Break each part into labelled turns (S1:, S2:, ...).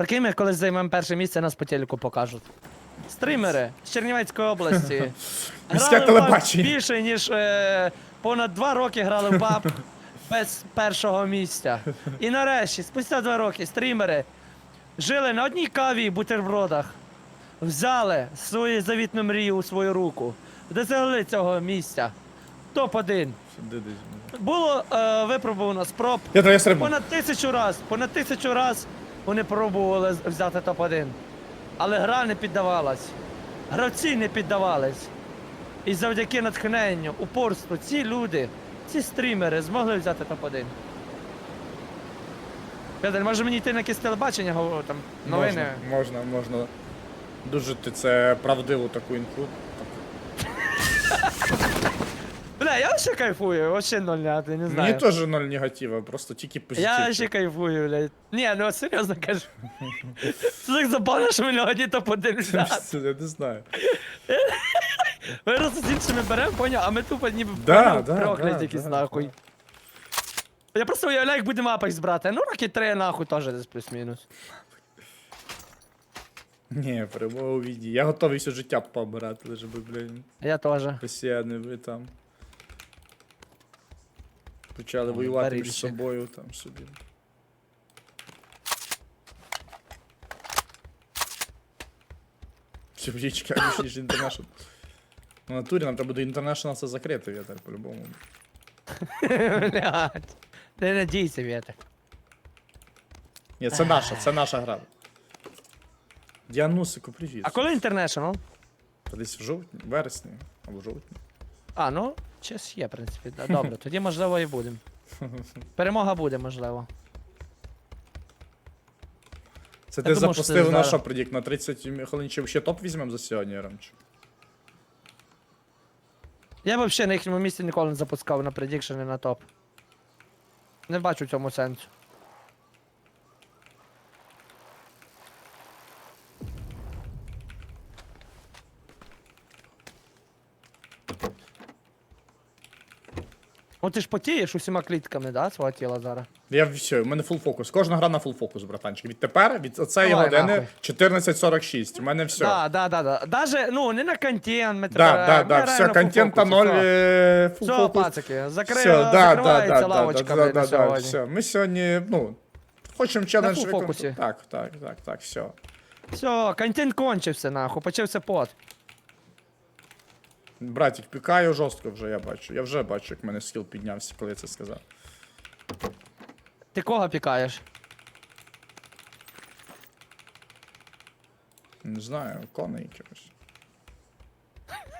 S1: Прикинь, ми колись займемо перше місце, нас по телеку покажуть. Стрімери з Чернівецької області.
S2: Міське
S1: Грали в PUBG
S2: телебачення.
S1: більше, ніж е, понад два роки грали в ПАП без першого місця. І нарешті, спустя два роки, стрімери жили на одній каві і бутербродах. Взяли свою завітну мрію у свою руку. Досягли цього місця. Топ-1. Було е, випробовано спроб
S2: Я стрибну.
S1: понад тисячу раз, понад тисячу раз вони пробували взяти топ-1. Але гра не піддавалась. Гравці не піддавались. І завдяки натхненню, упорству, ці люди, ці стрімери змогли взяти топ-1. Петер, може мені йти на якесь телебачення, там, новини.
S2: Можна, можна, можна. Дуже ти це правдиву таку інфу.
S1: Бля, я ще кайфую, вообще ноль няти, не знаю.
S2: Мені теж ноль негатива, просто тільки позитив.
S1: Я ще кайфую, блядь. Ні, ну серйозно кажу. Це так забавно, що ми на одні топ-1 взяти.
S2: Я не знаю.
S1: Ми просто з іншими беремо, поняв, а ми тупо ніби
S2: Да, да,
S1: проклять
S2: да,
S1: якісь нахуй. Я просто уявляю, як будемо Apex брати. Ну, роки три нахуй теж десь плюс-мінус.
S2: Ні, перемога у віді. Я готовий все життя побирати, лише би, блін,
S1: Я теж.
S2: росіяни ви там. Почали воювати між
S1: барильщик.
S2: собою там собі. Чоловічка, ніж ніж інтернешнл. В натурі нам треба буде інтернешнл це закрити, я так по-любому.
S1: Блядь. Не надійся, Вєтер.
S2: Ні, це наша, це наша гра. Діанусику, привіт.
S1: А коли International?
S2: Та Десь в жовтні, вересні або в жовтні.
S1: А, ну, час є, в принципі. да. Добре, тоді можливо і будемо. Перемога буде, можливо.
S2: Це
S1: Я
S2: ти
S1: думав, що це
S2: запустив на
S1: зараз.
S2: що предік на 30 хвилин чи ще топ візьмемо за сьогодні, Рамч?
S1: Я взагалі на їхньому місці ніколи не запускав на предікшени на топ. Не бачу в цьому сенсу. О, ти ж потієш усіма клітками, да, свого тіла зараз?
S2: Я все, у мене фул фокус. Кожна гра на фул фокус, братанчик. Відтепер, від оцеї
S1: Давай,
S2: години
S1: нахуй.
S2: 14.46. У мене все.
S1: Да, да, да, да. Даже, ну, не на контент, ми
S2: Да,
S1: тепер,
S2: да,
S1: ми
S2: да, все,
S1: на
S2: контента ноль, е, фул
S1: Все,
S2: фокус.
S1: пацики, закри...
S2: Все, да, да,
S1: закривається
S2: да,
S1: лавочка,
S2: да,
S1: блядь,
S2: да,
S1: на
S2: да,
S1: сьогодні.
S2: все. Ми сьогодні, ну, хочемо челендж виконати.
S1: фокусі.
S2: Так, так, так, так, все.
S1: Все, контент кончився, нахуй, почався пот.
S2: Братик, пікаю жорстко вже, я бачу. Я вже бачу, як в мене скіл піднявся, коли я це сказав.
S1: Ти кого пікаєш?
S2: Не знаю, коней якихось.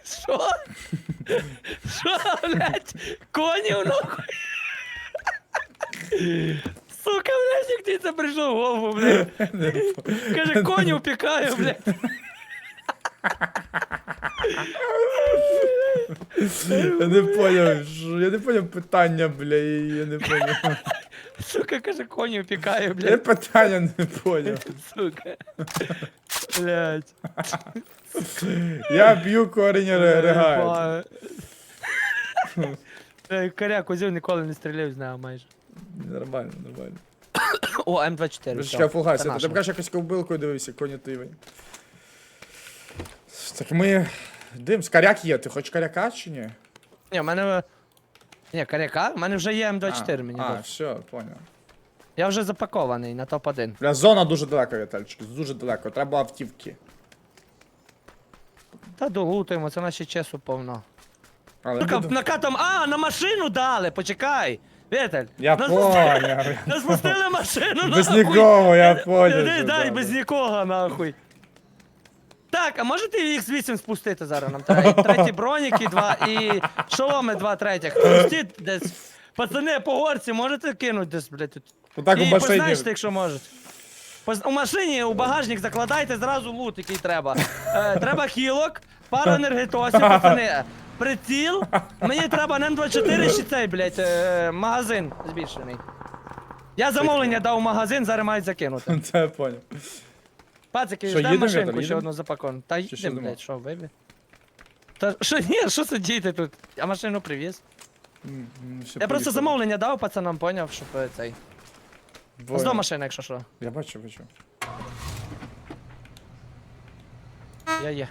S1: Що? Що, блядь? Конів нахуй? Сука, блядь, як ти це прийшов в голову, блядь? Каже, конів пікаю, блядь.
S2: Я не поняв, що- я не поняв питання, бля, я не поняв.
S1: Сука, каже, конів пікаю,
S2: Я
S1: блядь.
S2: питання не поняв.
S1: Сука. Блядь.
S2: Я б'ю коріння регаю.
S1: Е, Коря, козів ніколи не стріляв з нього майже.
S2: Нормально, нормально.
S1: О, М24.
S2: Божечка, фулгайся, ти б якось ковбилкою дивився, коні тивень. Так ми. Дим, скаряк є, ти хочеш каряка чи ні?
S1: Ні, в мене. Ні, коряка, в мене вже є М24, мені.
S2: А,
S1: дали.
S2: все, поняв.
S1: Я вже запакований на топ-1.
S2: Бля, зона дуже далеко, Вітальчик, дуже далеко. Треба автівки.
S1: Та долутуємо, це наші чесу повно.
S2: Але
S1: Сука,
S2: буду-
S1: накатом. А, на машину дали, почекай. Вітель.
S2: Я
S1: нас
S2: поняв.
S1: Нас пустили машину,
S2: Без нікого, я
S1: Дай,
S2: поняв.
S1: Дай,
S2: що,
S1: дай,
S2: да,
S1: без нікого, нахуй. Так, а можете X8 спустити зараз нам треба? І Треті броніки, два і шоломи два третіх. Пустіть десь. Пацани, по горці можете кинути десь, блядь, тут.
S2: Отак у
S1: і
S2: машині.
S1: позначте, якщо можете. Поз- У машині у багажник закладайте зразу лут, який треба. Е, треба хілок, пару енергетосів, пацани. Приціл. Мені треба на М24 ще цей, блядь, е, магазин збільшений. Я замовлення дав у магазин, зараз мають закинути.
S2: Це я поняв.
S1: Пацики,
S2: Що, їдемо,
S1: машинку
S2: Віталій,
S1: ще
S2: їдемо?
S1: одну запакон. Та
S2: ще
S1: їдемо,
S2: йдемо?
S1: блядь, що, вибі? Та що, ні, що сидіти тут? Я машину привіз.
S2: М, м, все
S1: Я просто
S2: поїхали.
S1: замовлення дав пацанам, поняв, щоб е, цей. Знов машина, якщо що.
S2: Я бачу, бачу.
S1: Я є.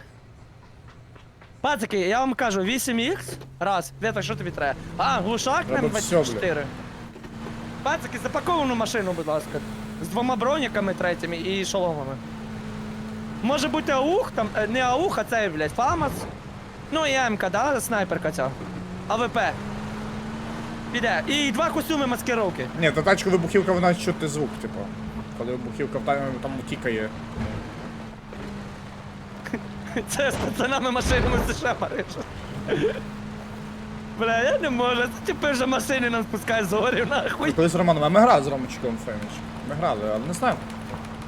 S1: Пацики, я вам кажу, 8х. Раз. Вета, що тобі треба? А, глушак
S2: Треба
S1: нам
S2: всьо,
S1: 24. Пацики, запаковану машину, будь ласка. З двома броніками третіми і шоломами. Може бути аух, там, е, не аух, а цей, блядь, фамас. Ну і МК, да, снайперка ця. АВП. Піде. І два костюми маскировки.
S2: Ні, та тачка вибухівка, вона чути звук, типу. Коли вибухівка в таймі там тікає.
S1: Це з пацанами машинами США Парижа. Бля, я не можу, це тепер вже машини нам спускають з горів, нахуй.
S2: Коли з Романом, а ми грали з Ромочком Феміч. Ми грали, але не знаю.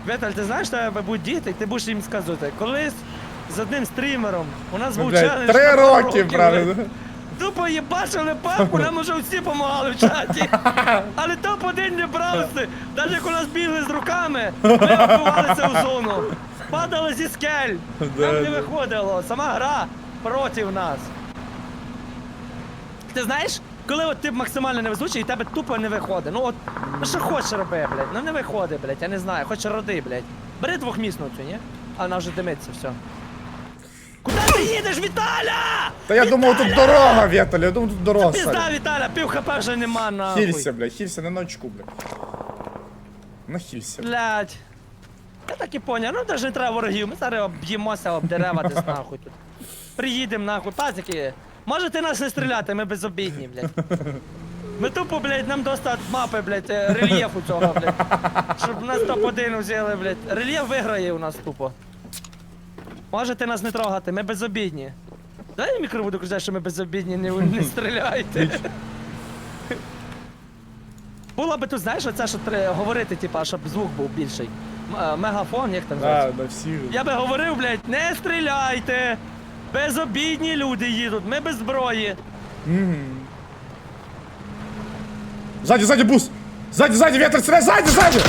S1: Віталь, ти знаєш, тебе будуть діти, і ти будеш їм сказати, колись з одним стрімером у нас був челендж.
S2: три
S1: на пару
S2: роки, правильно.
S1: Тупо їбачили папку, нам уже всі допомагали в чаті. Але топ-1 не брався. Навіть як у нас бігли з руками, ми вбивалися в зону. Падали зі скель. Нам не виходило. Сама гра проти нас. Ти знаєш, коли от ти максимально невезучий і тебе тупо не виходить. Ну от, ну що хочеш роби, блядь. Ну не виходить, блядь, я не знаю, хоч роди, блядь. Бери двохмісну цю, ні? А вона вже димиться, все. Куди ти їдеш, Віталя?
S2: Та я думав, тут дорога, Вєталь, я думав, тут дорога.
S1: Пізда. Віталя, пів хп вже нема, нахуй.
S2: Хілься, блядь, хілься, не на очку, блядь. Нахилься.
S1: Блядь. Я так і поняв, ну даже не треба ворогів, ми зараз об'їмося об дерева десь нахуй тут. Приїдемо нахуй, пазики. Можете нас не стріляти, ми безобідні, блядь. Ми тупо, блядь, нам достат мапи, блядь, е, рельєфу цього, блядь. Щоб нас топ-1 взяли, блядь. Рельєф виграє у нас тупо. Можете нас не трогати, ми безобідні. Дай я мікро буду казати, що ми безобідні, не, не стріляйте. Було би тут, знаєш, оце, що треба говорити, типа, щоб звук був більший. М- е, Мегафон, як там називається?
S2: Да, да, всі.
S1: Я би говорив, блядь, не стріляйте! Безобідні люди їдуть, ми без зброї.
S2: Сзади, сзади, бус! Сзади, сзади, ветер, стреляй, сзади, сзади!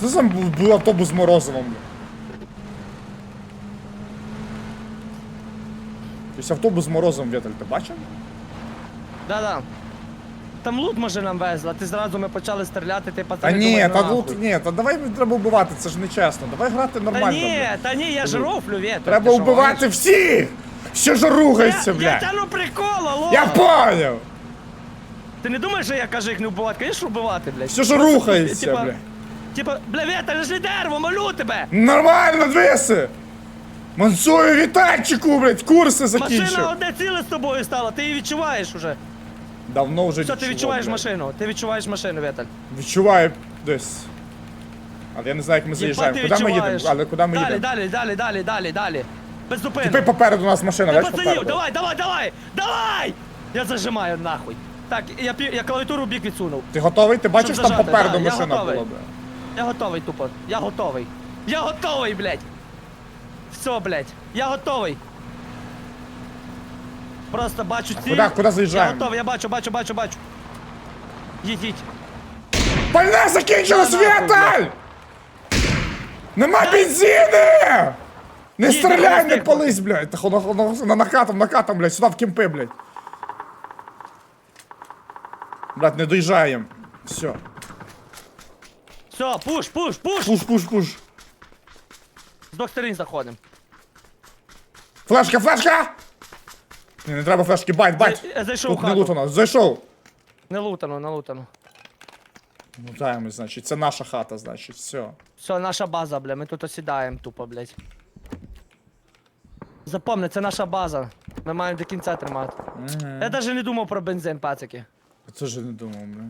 S2: Це там був, був автобус з Морозовим? бля? Тобто автобус з Морозовим, Віталь, ти бачив?
S1: Да-да. Там лут може нам везли, а ти зразу ми почали стріляти, ти пацани
S2: ні,
S1: думають,
S2: та
S1: ну, нахуй.
S2: ні, та давай не треба вбивати, це ж нечесно. Давай грати
S1: Та
S2: нормально.
S1: ні, та ні, я ж рофлю, Вєтор.
S2: Треба вбивати всіх! Що ж рухається,
S1: Я, я
S2: бля?
S1: тяну прикол, алло!
S2: Я поняв!
S1: Ти не думаєш, що я кажу їх не вбивати? Звісно, вбивати, блядь.
S2: Все ж рухається,
S1: Типа-
S2: бля.
S1: Типа, бля, Вєтор, я ж не дерево, молю тебе!
S2: Нормально, двиси! Мансую Вітальчику, блядь, курси
S1: Машина
S2: закінчив.
S1: одне ціле з тобою стала, ти її відчуваєш уже.
S2: Давно вже
S1: Все, ти
S2: відчував,
S1: відчуваєш
S2: блядь.
S1: машину, ти відчуваєш машину, Вєталь.
S2: Відчуваю десь. Але я не знаю, як ми заїжджаємо.
S1: ти
S2: Куди ми їдемо?
S1: відчуваєш.
S2: Але куди ми
S1: далі,
S2: їдемо?
S1: Далі, далі, далі, далі, далі. Без зупинки.
S2: Тепер попереду у нас машина,
S1: Та
S2: бачиш
S1: пацанів,
S2: попереду?
S1: давай, давай, давай, давай! Я зажимаю нахуй. Так, я, пі- я клавіатуру в бік відсунув.
S2: Ти готовий? Ти бачиш, там
S1: зажати,
S2: попереду
S1: да, я
S2: машина
S1: готовий.
S2: була, бля.
S1: Я готовий тупо. Я готовий. Я готовий, блядь. Все, блядь. Я готовий. Просто бачу ціль.
S2: куди- куди
S1: Я
S2: заїжджаємо?
S1: готовий, я бачу, бачу, бачу, бачу. Їдіть.
S2: Пальне закінчилось,
S1: Да, нахуй,
S2: Віталь! Нема бензини! Не
S1: Їдь,
S2: стріляй, не
S1: стих.
S2: пались, блядь. Так, на, на, на, накатом, накатом, блядь, сюди в кемпи, блядь. Блядь, не доїжджаємо. Все.
S1: Все, пуш, пуш, пуш!
S2: Пуш, пуш, пуш.
S1: З двох сторін заходимо.
S2: Флешка, флешка! Ні, не треба флешки, байт, байт.
S1: Я зайшов в
S2: Тут не
S1: хату.
S2: лутано, зайшов.
S1: Не лутано, не лутано.
S2: Лутаємо, значить, це наша хата, значить, все.
S1: Все, наша база, бля, ми тут осідаємо тупо, блядь. Запомни, це наша база. Ми маємо до кінця тримати. Я навіть не думав про бензин, пацики.
S2: Це ж не думав, бля.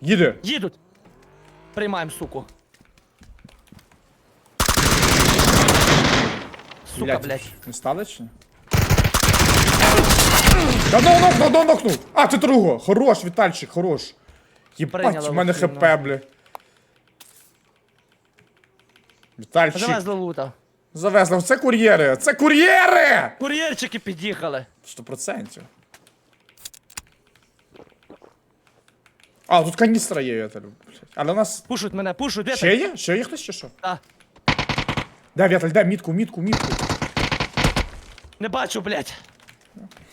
S2: Їде.
S1: Їдуть! Приймаємо, суку. Сука, блядь.
S2: Не стали чи? ні? Да ну нокнув, ну нокнув. А, ти другого. Хорош, Вітальчик, хорош. Єбать, в мене хп, бля. Вітальчик.
S1: Завезли лута.
S2: Завезли. Це кур'єри. Це кур'єри!
S1: Кур'єрчики під'їхали.
S2: Сто процентів. А, тут каністра є, Віталь. блядь. Але у нас...
S1: Пушуть мене, пушуть,
S2: Ще є? Ще є хтось чи що?
S1: Да.
S2: Де, Віталь, де, мітку, мітку, мітку.
S1: Не бачу, блядь.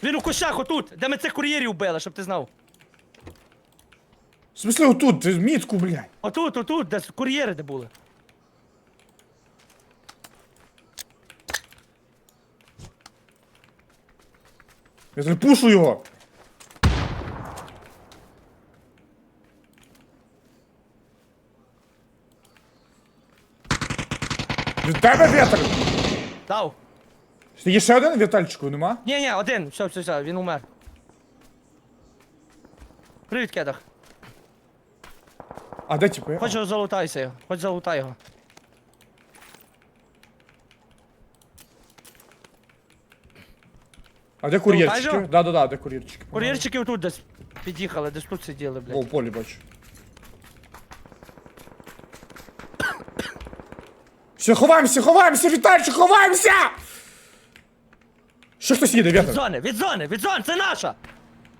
S1: Він у кущах отут, де ми цих кур'єрів вбили, щоб ти знав.
S2: В смысле отут, ти мітку, блядь.
S1: Отут, отут, де кур'єри де були.
S2: Я тобі пушу його. Від тебе вітер.
S1: Дав.
S2: Є ще один Вітальчику, нема?
S1: Ні, ні, один. Все, все, все, він умер. Привіт, кедах.
S2: А де типи?
S1: Хоч залутайся його. Хоч залутай його.
S2: А де кур'єрчики? Да, да, да, де кур'єрчики?
S1: Кур'єрчики отут десь під'їхали, десь тут сиділи,
S2: О,
S1: блядь.
S2: в полі бачу. Все, ховаємося, ховаємося, Вітальчик, ховаємося! Ще хтось їде,
S1: Від зони, від зони, від зони, це наша!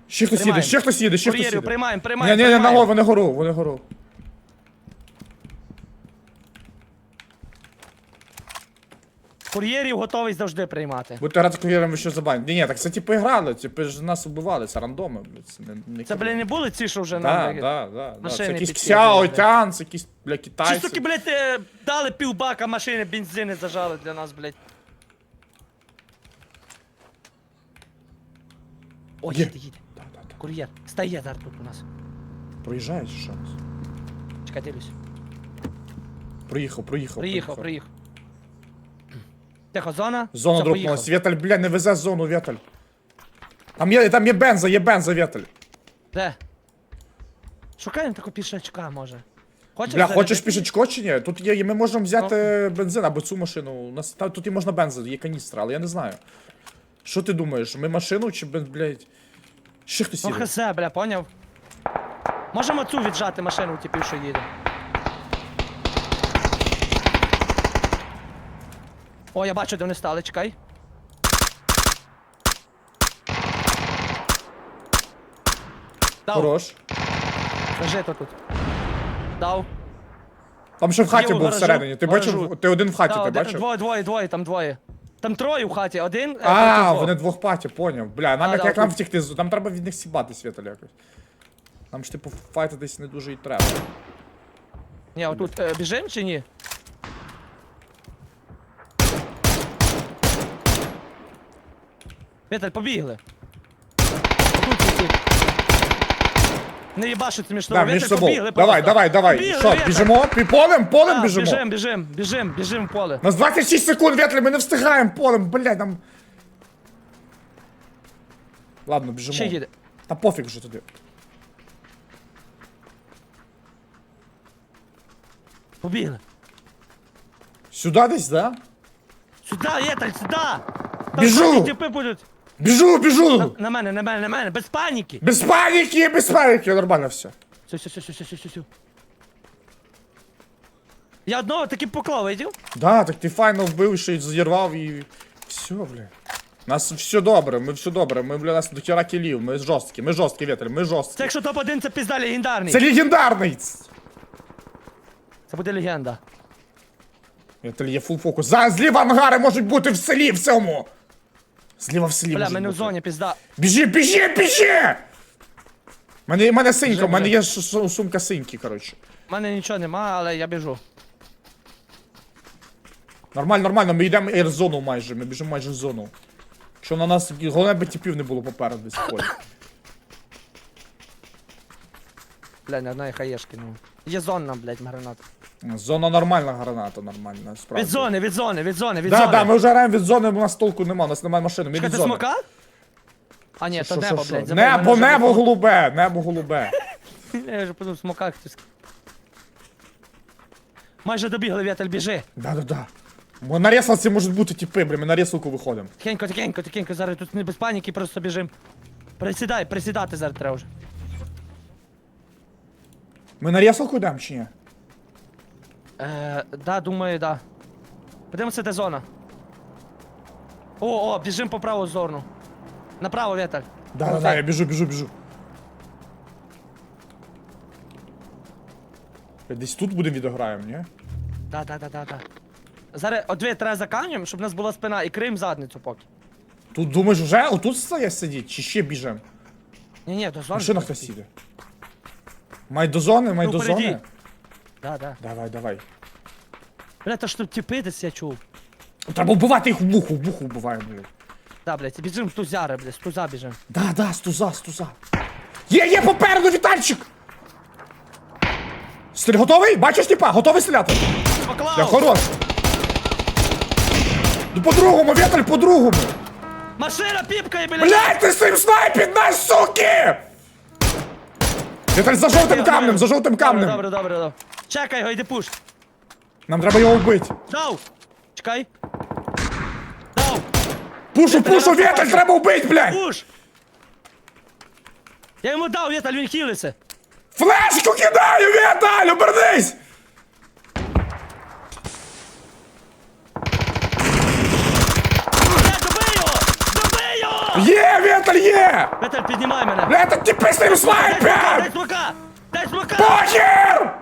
S2: Ще хтось їде,
S1: Приймаємо.
S2: ще хтось їде, ще хтось
S1: Кур'єрів
S2: їде.
S1: приймаємо,
S2: Ні,
S1: приймаємо.
S2: ні, ні, на
S1: приймаємо.
S2: гору, вони гору, вони гору.
S1: Кур'єрів готовий завжди приймати.
S2: Будьте грати кур'єром, ви що забанять. Ні, ні, так це типи грали, типи ж нас убивали, це рандоми, блядь. Це, не, не
S1: Це, блін, не були ці, що вже
S2: Да,
S1: нам...
S2: да, да, да. Це
S1: машини
S2: якісь
S1: підсіли,
S2: Xiao, це якісь, бля,
S1: Чи
S2: китайці.
S1: суки, блядь, е, дали півбака машини, бензини зажали для нас, блядь. О,
S2: Є.
S1: їде, їде.
S2: Да, да, да.
S1: Кур'єр. Стає зараз тут у нас.
S2: Проїжджає чи що?
S1: Чекай, дивлюсь.
S2: Проїхав, проїхав.
S1: Приїхав, приїхав. Тихо, зона.
S2: Зона
S1: Все,
S2: дропнулась.
S1: поїхав.
S2: Вєталь, бля, не везе зону, Вєталь. Там є, там є бенза, є бенза, Вєталь.
S1: Де? Шукаємо таку пішачка, може. Хочеш
S2: Бля, хочеш пішечко чи ні? Тут є, ми можемо взяти бензин або цю машину. У нас та, тут і можна бензин, є каністра, але я не знаю. Що ти думаєш? Ми машину чи блядь? Ще хтось
S1: Ну
S2: їде?
S1: хесе, бля, поняв? Можемо цю віджати машину, типу, що їде. О, я бачу, де вони стали, чекай. Дав,
S2: Хорош.
S1: лежи то тут. Дав.
S2: Там ще в хаті був
S1: гаражу,
S2: всередині. Ти
S1: гаражу.
S2: бачив? Ти один в хаті,
S1: Дав,
S2: ти бачив?
S1: Двоє, двоє, двоє, там двоє. Там троє в хаті, один. е,
S2: А,
S1: проти
S2: вони двох паті, поняв. Бля, нам
S1: А,
S2: як,
S1: да,
S2: як нам
S1: тут-
S2: втікти? з- Нам треба від них сібати світель якось. Нам ж типу файтитись не дуже і треба.
S1: Ні, отут е, біжим чи ні? Віталь, побігли. Не їбашить між собою.
S2: Да, між
S1: Віталь,
S2: собою.
S1: побігли
S2: Давай,
S1: просто.
S2: давай, давай.
S1: Побігли,
S2: Що,
S1: Віталь.
S2: біжимо? Пі- Полем, полем
S1: А,
S2: біжимо?
S1: Біжим, біжим, біжим, біжим в поле.
S2: У нас 26 секунд, Вєтлі, ми не встигаємо полем, блядь, нам... Ладно, біжимо.
S1: Ще їде.
S2: Та пофіг вже туди.
S1: Побігли.
S2: Сюди десь, да?
S1: Сюди, Віталь, сюди! Там
S2: Біжу!
S1: справді Типи будуть.
S2: Біжу, біжу!
S1: На, на мене, на мене, на мене, без паніки.
S2: Без паніки, без паніки, нормально все.
S1: Все, все, все, все, все, все, все. Я одного таки поклав, видів?
S2: Да, так ти файно вбив, ще й зірвав і. Все, бля. У нас все добре, ми все добре. Ми, бля, нас до хіра кілів, ми жорсткі, ми жорсткі, Вєтель, ми жорсткі.
S1: Це якщо топ-1, це пізда легендарний.
S2: Це легендарний!
S1: Це буде легенда.
S2: Вєтель, є фул фокус. За, зліва ангари можуть бути в селі в цьому! Зліва в селі
S1: Бля, мене в зоні пізда.
S2: Біжи, біжи, біжи! Мене, мене синька, в мене є ш- ш- сумка синьки, коротше.
S1: У мене нічого нема, але я біжу.
S2: Нормально, нормально, ми йдемо ейр-зону майже, ми біжимо майже в зону. Що на нас, головне би типів не було попереду десь в полі.
S1: Бля, не одної хаєшки, ну. Є зонна, блядь, граната.
S2: Зона нормальна граната, нормальна, справді.
S1: Від зони, від зони, від зони, від
S2: Да,
S1: зони.
S2: да, ми вже граємо від зони, у нас толку нема, у нас немає машини, ми
S1: Чекай,
S2: від
S1: ти
S2: зони.
S1: смока? А ні, то
S2: що,
S1: небо,
S2: що?
S1: блядь. забив,
S2: Небо,
S1: мене
S2: небо
S1: вже
S2: голубе, небо голубе.
S1: Я вже подумав, смока хтось. Майже добігли, Віталь, біжи.
S2: Да, да, да. Бо на ресалці можуть бути типи, бля, ми на ресалку виходимо.
S1: Тихенько, тихенько, тихенько, зараз тут не без паніки, просто біжим. Присідай, присідати зараз треба вже.
S2: Ми на ресалку йдемо чи ні?
S1: Е, да, думаю, да. Подивимося, де зона. О, о, біжим по праву зону. Направо, Віталь.
S2: Да, да, да, я біжу, біжу, біжу. Десь тут будемо відіграємо, ні?
S1: Да, да, да, да, да. Зараз одві треба за камнем, щоб у нас була спина і крим задницю поки.
S2: Тут думаєш вже отут стоять сидіть, чи ще біжем?
S1: Ні, ні, до зони.
S2: Машина хтось їде. Май до зони, май
S1: Ну,
S2: до
S1: впереді.
S2: зони.
S1: Да, да.
S2: Давай, давай.
S1: Бля, то ж тут тіпи десь я чув.
S2: Треба вбивати їх в вуху, в вуху вбиваємо, блядь.
S1: Да, блядь, біжим з тузяри, блядь, з туза біжим.
S2: Да, да, стуза, стуза. Є, є, попереду, Вітальчик! Стріль готовий? Бачиш, тіпа? Готовий стріляти?
S1: Поклав!
S2: Я хорош. Ну по-другому, Віталь, по-другому.
S1: Машина піпкає, блядь!
S2: Блядь, ти з цим снайпід нас, суки! Віталь, за жовтим камнем, за жовтим камнем.
S1: Добре, добре, добре. Чекай його, йди пуш.
S2: Нам треба його вбити.
S1: Дав! Чекай. Дав!
S2: Пушу, пушу,
S1: я
S2: Віталь,
S1: бачу.
S2: треба вбити, блядь!
S1: Пуш! Я йому дав, Віталь, він хилиться.
S2: Флешку кидаю, Віталь, обернись!
S1: Блядь, добий його! Добий його!
S2: Є, Віталь, є!
S1: Віталь, піднімай мене.
S2: Блядь, та тіпи з цим
S1: Дай смока,
S2: снайпер!
S1: дай смока! Дай смока!
S2: Похер!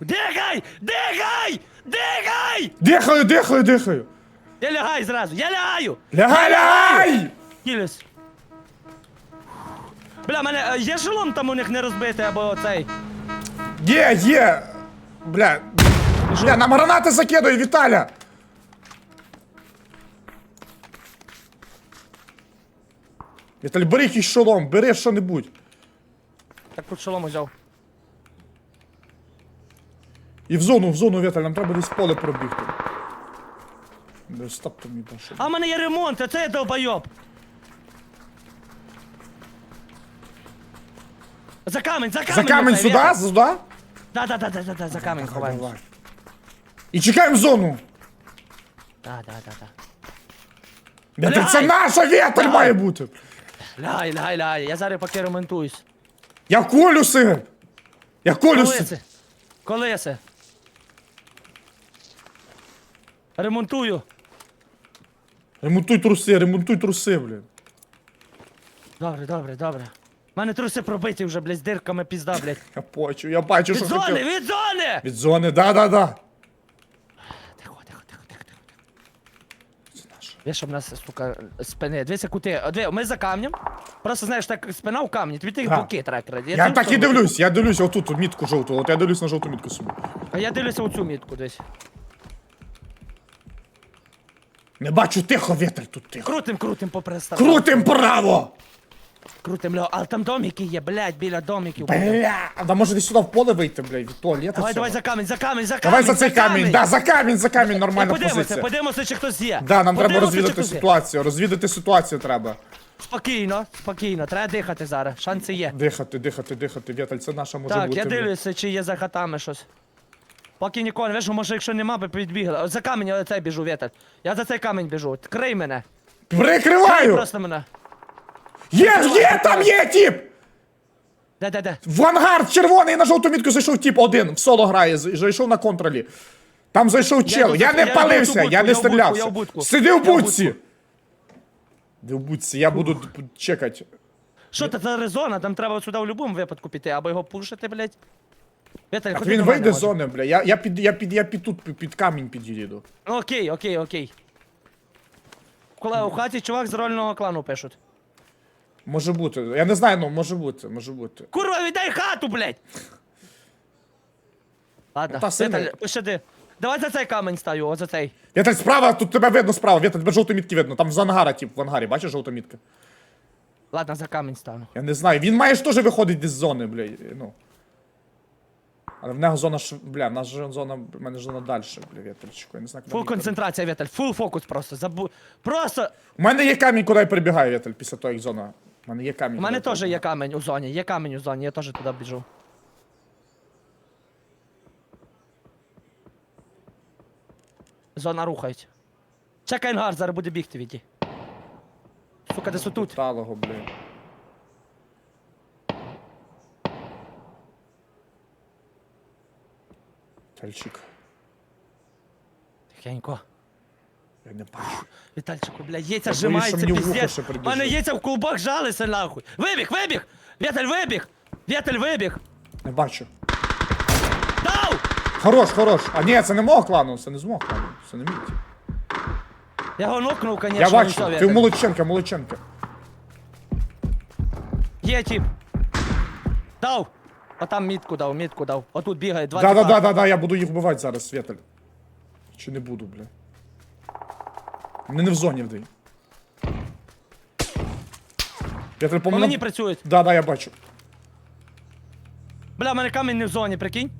S1: Дихай! Дихай! Дихай!
S2: Дихаю, дихаю, дихаю.
S1: Я лягай зразу, я лягаю!
S2: Лягай, лягай!
S1: Хилюсь. Бля, мене е, є шолом там у них не розбитий або оцей.
S2: Є, є! Бля, бля, нам гранати закидує, Віталя! Віталь, бери якийсь шолом, бери що-небудь.
S1: Так тут шолом взяв.
S2: І в зону, в зону, Віталь, нам треба десь поле пробігти. Стоп там їбаше.
S1: А в мене є ремонт, а це я долбойоб. За камень, за камень!
S2: За камінь сюди, сюди?
S1: Да, да, да, да, да, да, за камень ховаємо.
S2: Давай. І чекаємо зону.
S1: Да, да, да, да.
S2: Віталь, це наша Віталь має бути.
S1: Лягай, лягай, лягай, я зараз поки ремонтуюсь.
S2: Я колюси! Я
S1: Коли
S2: колюси!
S1: це? Коли це? Ремонтую.
S2: Ремонтуй труси, ремонтуй труси, блін.
S1: Добре, добре, добре. У мене труси пробиті вже, блядь, з дирками пізда, блядь.
S2: Я бачу, я бачу,
S1: Від
S2: що
S1: зони,
S2: хотів.
S1: від зони!
S2: Від зони, да-да-да.
S1: Тихо, тихо, тихо, тихо, тихо. Видиш, щоб нас, сука, спини. Дивися, кути. О, Диви, ми за камнем. Просто знаєш, так спина в камні, тобі тих
S2: Да.
S1: боки треба кради.
S2: Я так і дивлюсь, я дивлюсь отут, от мітку жовту, от я дивлюсь на жовту мітку собі.
S1: А я дивлюся оцю мітку десь.
S2: Не бачу, тихо, вітер тут тихо.
S1: Крутим, крутим попри.
S2: Крутим право!
S1: Крутим, Льо. Але там домики є, блядь, біля домиків.
S2: Бля, да може десь сюди в поле вийти, блядь, від туалета.
S1: Давай, давай за камінь, за камінь, за камінь.
S2: Давай за цей камінь, да, за камінь, за камінь, нормальна
S1: Подивимося,
S2: позиція.
S1: подивимося, чи хтось є.
S2: Да, нам треба
S1: Подивимося, чи
S2: розвідати
S1: хтось є.
S2: ситуацію, розвідати ситуацію треба.
S1: Спокійно, спокійно, треба дихати зараз, шанси є.
S2: Дихати, дихати, дихати, Віталь, це наша може
S1: Так,
S2: бути.
S1: я
S2: блін.
S1: дивлюся, чи є за хатами щось. Поки нікого не вижу, може, якщо нема, би підбігли. От за камінь я цей біжу, Віталь. Я за цей камінь біжу. Крий мене. Крий
S2: Прикриваю!
S1: просто мене.
S2: Є, є, там є тіп!
S1: Де, де, де?
S2: В ангар червоний на жовту мітку зайшов тіп один, в соло грає, з- зайшов на контролі. Там зайшов чел.
S1: йду
S2: Я
S1: за-
S2: не
S1: я йду в ту
S2: палився,
S1: будку,
S2: я
S1: я
S2: не
S1: в будку, я
S2: стрілявся.
S1: будку.
S2: Сиди в
S1: Я в
S2: будці. Де в будці, я буду чекати.
S1: Що це за резона? Там треба сюди в будь-якому випадку піти, або його пушити, блядь. Віталь,
S2: Так
S1: ходи
S2: він
S1: до мене,
S2: вийде з
S1: може.
S2: зони, бля. Я, я, під, я, під, я під тут під, камінь під'їду.
S1: Ну, Окей, окей, окей. Коли у хаті чувак з рольного клану пишуть.
S2: Може бути. Я не знаю, ну може бути, може бути.
S1: Курва, віддай хату, блядь! Ладно,
S2: Та сильно.
S1: Віталь, пощади. Давай за цей камень стаю, от за цей.
S2: Віталь, справа, тут тебе видно справа. Віталь, тебе жовту мітки видно. Там з ангара, тип, в ангарі, бачиш жовта мітка?
S1: Ладно, за камень стану.
S2: Я не знаю. Він має ж теж виходить десь з зони, бля. Ну. Але в нього зона ш... Бля, в нас же зона. В мене ж зона далі, бля, Вітальчику. Я не знаю, куди
S1: Фул
S2: мені
S1: концентрація, Віталь, фул фокус просто. Забу... Просто.
S2: У мене є камінь, куди я прибігаю, Віталь, після того, як зона. У мене є камінь.
S1: У мене
S2: куди я
S1: теж є
S2: прибігаю.
S1: камень у зоні, є камень у зоні, я теж туди біжу. Зона рухається. Чекай ангар, зараз буде бігти віді. Сука, десь отут.
S2: Талого, бля. Вітальчик,
S1: Тихенько.
S2: я не бачу.
S1: Вітальчику, бля, яйця
S2: боюсь, що мені в вухо
S1: піздець.
S2: ще
S1: У мене яйця в клубах жалися нахуй. Вибіг, вибіг! Віталь, вибіг! Віталь, вибіг!
S2: Не бачу.
S1: Дав!
S2: Хорош, хорош. А ні, це не мого клану, це не з мого клану. Це не мій.
S1: Я його нокнув, конечно.
S2: Я бачу, ти в Молодченка, Молодченка.
S1: Є тип. Дав. Отам мітку дав, мітку дав. Отут бігає два
S2: Да, да, да, да, да, я буду їх вбивати зараз, Світель. Чи не буду, бля. Вони не в зоні вдай. Я по
S1: По
S2: мене...
S1: мені працюють.
S2: Да, да, я бачу.
S1: Бля, в мене камінь не в зоні, прикинь.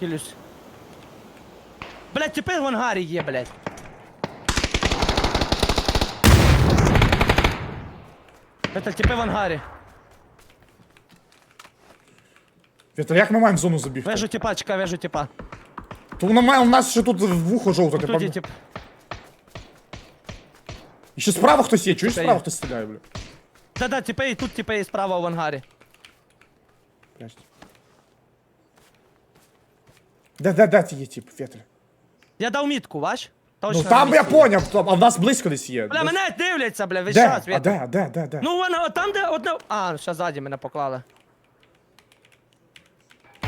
S1: Хилюсь. Блять, тепер в ангарі є, блять. Это тепер в ангарі.
S2: Віталь, як ми маємо в зону забігти?
S1: Вежу типа, чекай, вежу типа.
S2: То воно має, у нас ще тут вухо жовте, ти
S1: Тут є
S2: пам'ятаєш?
S1: тип.
S2: І ще справа хтось є, чуєш справа
S1: є.
S2: хтось стріляє, бля.
S1: Да-да, типи і тут типи і справа в ангарі.
S2: Блядь. Де, де, де ти є, тип, Віталь?
S1: Я дав мітку, бач? Точно
S2: Ну там я
S1: мітці.
S2: поняв, там, а в нас близько десь є.
S1: Бля, мене дивляться, бля, весь
S2: Де?
S1: час,
S2: А
S1: Вітя.
S2: де, де, де, де?
S1: Ну вона, там, де одна. А, ще ззаді мене поклали.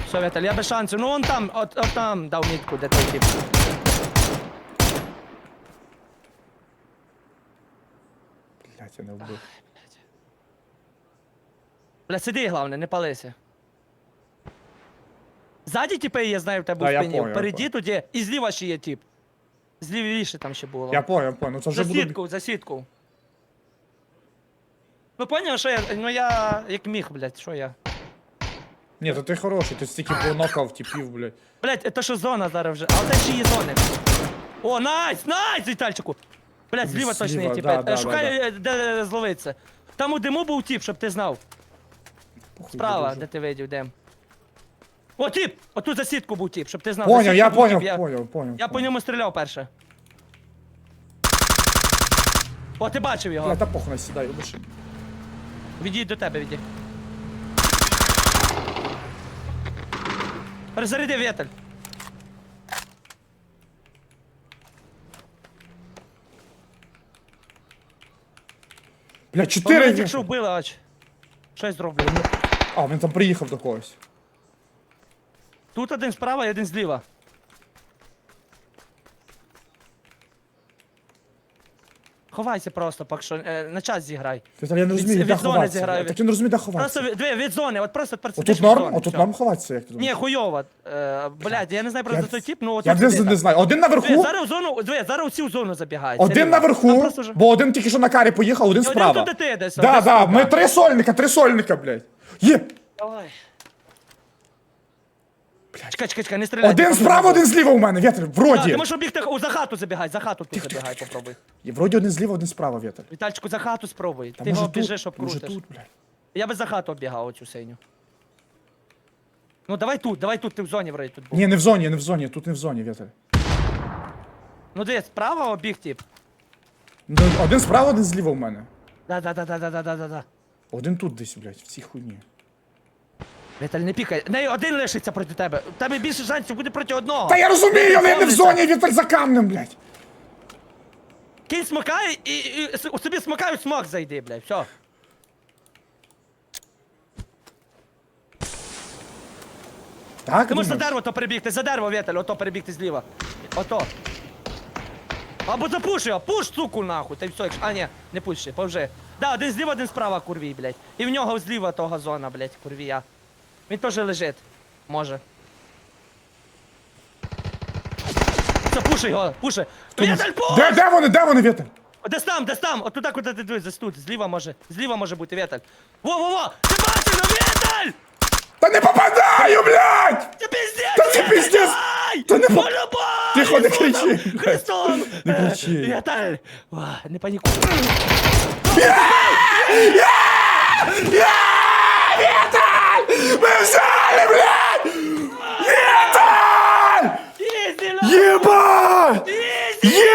S1: Все, Віталь, я без шансів. Ну вон там, от, от там дав мітку, де той тип.
S2: Блядь, я не вбив.
S1: Бля, сиди, головне, не палися. Ззаді типи, я знаю, в тебе
S2: Да,
S1: у
S2: я
S1: спині.
S2: понял, я
S1: Впереді
S2: понял.
S1: тут. І зліва ще є тип. Злівіше там ще було.
S2: Я поняв, поняв, ну це вже
S1: За
S2: буде...
S1: сітку, за сітку. Ну поняв, що я. Ну я як міг, блядь, що я.
S2: Ні, то ти хороший, ти стільки понокав типів, блядь.
S1: Блядь, це що зона зараз вже. А ще є зони. О, найс! Найс, Вітальчику! Блядь, зліва
S2: Зліва,
S1: точно є тип.
S2: да, да,
S1: Шукай,
S2: да,
S1: е, де зловиться. Там у диму був тип, щоб ти знав.
S2: Похуй,
S1: Справа,
S2: дуже.
S1: де ти видів, де. О, тип! Отут за сітку був тип, щоб ти знав.
S2: Поняв, я поняв, поняв, поняв.
S1: Я по ньому стріляв перше. О, ти бачив його.
S2: Бля, та похуй, у машину.
S1: Відійдь до тебе, відійдь. Перезаряди вітель.
S2: Бля, чотири
S1: що вбили, ач. Щось зроблю.
S2: А, він там приїхав до когось.
S1: Тут один справа і один зліва. Ховайся просто, поки що е, на час зіграй.
S2: Ти там я не
S1: Від-
S2: розумію, де
S1: від зони
S2: ховатися.
S1: зіграю.
S2: Так я не розумію, де
S1: Просто
S2: ховатися.
S1: від, диви, від зони, от просто персидиш
S2: Отут
S1: від
S2: норм,
S1: зони,
S2: отут
S1: всьо.
S2: нам ховатися, як ти
S1: Ні,
S2: думаєш?
S1: хуйово. Е, блядь, я не знаю
S2: Я-
S1: просто той тип, ну от
S2: Я
S1: от
S2: не, не знаю. Один
S1: Диви,
S2: наверху,
S1: зараз в зону, диви, зараз всі в зону забігають.
S2: один. Наверху, бо один тільки що на карі поїхав, один
S1: І
S2: справа.
S1: тут ти десь,
S2: Да,
S1: десь
S2: да,
S1: тут,
S2: ми три сольника, три сольника, блядь. Є!
S1: Давай. Бля, чекай, чекай, чекай, не стріляй.
S2: Один справа, один зліва у мене, вітер,
S1: вроді! ти
S2: вроді.
S1: можеш обігти за хату забігай, за хату тут забігай, попробуй.
S2: Вроді один зліва, один справа, вітер.
S1: Вітальчику, за хату спробуй. Ти його біжиш,
S2: тут,
S1: Я би за хату оббігав оцю синю. Ну давай тут, давай тут, ти в зоні вроді тут був.
S2: Ні, не в зоні, не в зоні, тут не в зоні, вітер.
S1: Ну дивись, справа обіг тип.
S2: Ну, Один справа, один зліва у мене.
S1: Да, да, да, да, да, да, да, да.
S2: Один тут десь, блядь, в цій хуйні.
S1: Віталь, не пікай. Не один лишиться проти тебе. У тебе більше шансів буде проти одного.
S2: Та я розумію, я не в зоні, вітер за камнем, блядь.
S1: Кінь смокає і, і, і с- у собі смокають смок зайди, блядь, все.
S2: Так,
S1: Ти можеш за
S2: думаєш?
S1: дерево то перебігти, за дерево, Віталь, ото перебігти зліва. Ото. Або запуш його, пуш, суку, нахуй. Та й все, якщо- а ні, не пуш ще, повже. Да, один зліва, один справа, курвій, блядь. І в нього зліва того зона, блядь, курвія. Він теж лежить. Може. Це пуши його, пуши. Віталь, пуш!
S2: Де, де вони, де вони, вітер?
S1: О, Десь там, десь там, от туди, куди ти дивись, десь тут, зліва може, зліва може бути Віталь. Во-во-во! Ти бачиш, ну, Віталь!
S2: Та не попадаю, блядь!
S1: Це пиздец!
S2: Та це пиздец!
S1: Давай!
S2: Та не по-
S1: Полюбай!
S2: Тихо, не кричи!
S1: Христом!
S2: Не кричи.
S1: Віталь! Ва, Не панікуй.
S2: Мы взяли, блядь! Металл!
S1: Ебать!
S2: Е!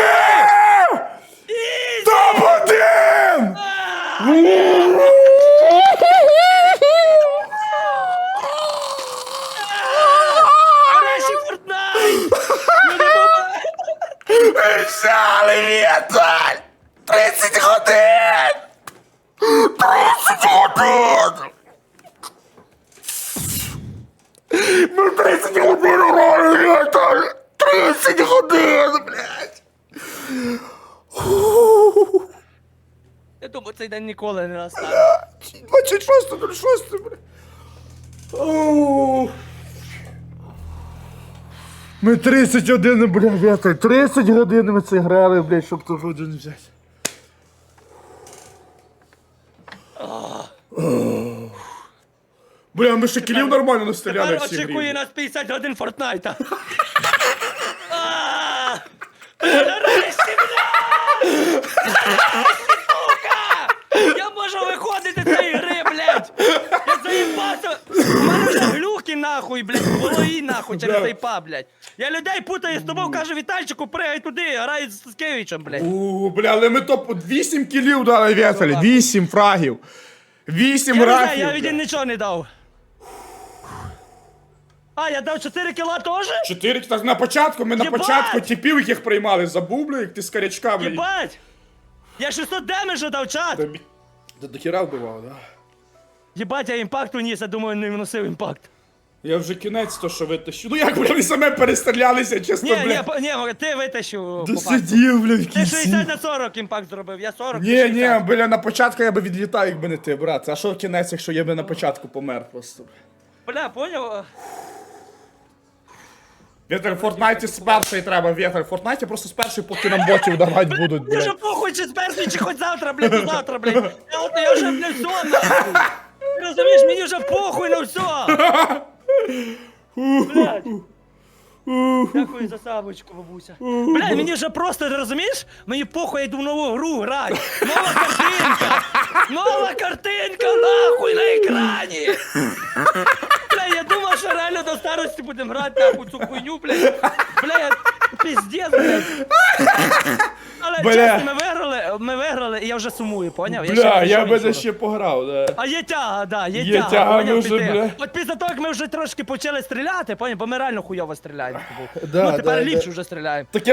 S1: Топ
S2: один!
S1: Краще Фортнайт!
S2: Взяли металь! 30 годин! 30 годин! 30 годин грали, Віталь! 30 годин, блядь!
S1: Я думаю, цей день ніколи не настане.
S2: 26.06, блядь. Оу. Ми 31, бля, Віталь, 30 годин ми це грали, блядь, щоб ту годину взяти. Бля, ми ще кілів нормально настріляли
S1: Тепер очікує
S2: грі.
S1: нас 50 годин Фортнайта. А! Нарешті, бля! Сука! Я можу виходити з цієї гри, блядь! Я заїбався! У мене вже глюки нахуй, блядь, в голові нахуй через
S2: Бля.
S1: цей паб, блядь. Я людей путаю з тобою, кажу Вітальчику, пригай туди, грай з Скевичем, блядь.
S2: У, бля, але ми топ 8 кілів дали Віталь, 8 фрагів. 8
S1: Я не знаю,
S2: фрагів.
S1: я від нічого не дав. А, я дав 4 кіла теж?
S2: Чотири, так на початку, ми на
S1: Єбать!
S2: початку типів, яких приймали, забув, бля, як ти з карячка, бля.
S1: Єбать! Я 600 демеджа дав чат!
S2: Тобі- До до хіра вбивав, да.
S1: Єбать, я імпакт уніс, я думаю, не вносив імпакт.
S2: Я вже кінець то, що витащив. Ну як, бля, ви саме перестрілялися, чесно,
S1: Ні, ні,
S2: бля.
S1: по- ні, ти витащив по факту.
S2: Досидів, бля, в
S1: Ти
S2: кінці.
S1: 60 на 40 імпакт зробив, я 40
S2: Ні,
S1: ти 60.
S2: ні, бля, на початку я би відлітав, якби не ти, брат. А що кінець, якщо я би на початку помер просто.
S1: Бля, поняв?
S2: Вітер, в Фортнайті з першої треба, Вітер. В Фортнайті просто з першої, поки нам ботів давати будуть,
S1: Мені вже похуй, чи з першої, чи хоч завтра, блядь, до завтра, блядь. Я, от, я вже, блядь, все, нахуй. Ти розумієш, мені вже похуй на все. Блядь. Дякую за сабочку, бабуся. Блядь, мені вже просто, ти розумієш? Мені похуй, я йду в нову гру грати. Нова картинка! Нова картинка, нахуй, на екрані! Що реально до старості будемо грати нахуй цю хуйню, блядь. Бля, піздець, блядь. Але
S2: Бля.
S1: чесно, ми виграли, ми виграли, і я вже сумую, поняв?
S2: Бля, я би
S1: нічого.
S2: ще пограв, да.
S1: А є тяга, да, є,
S2: Є тяга,
S1: поняв,
S2: ми вже,
S1: піти.
S2: бля.
S1: От після того, як ми вже трошки почали стріляти, поняв, бо ми реально хуйово стріляємо.
S2: Да,
S1: ну, тепер
S2: да,
S1: ліпше
S2: да.
S1: вже стріляємо.
S2: Таке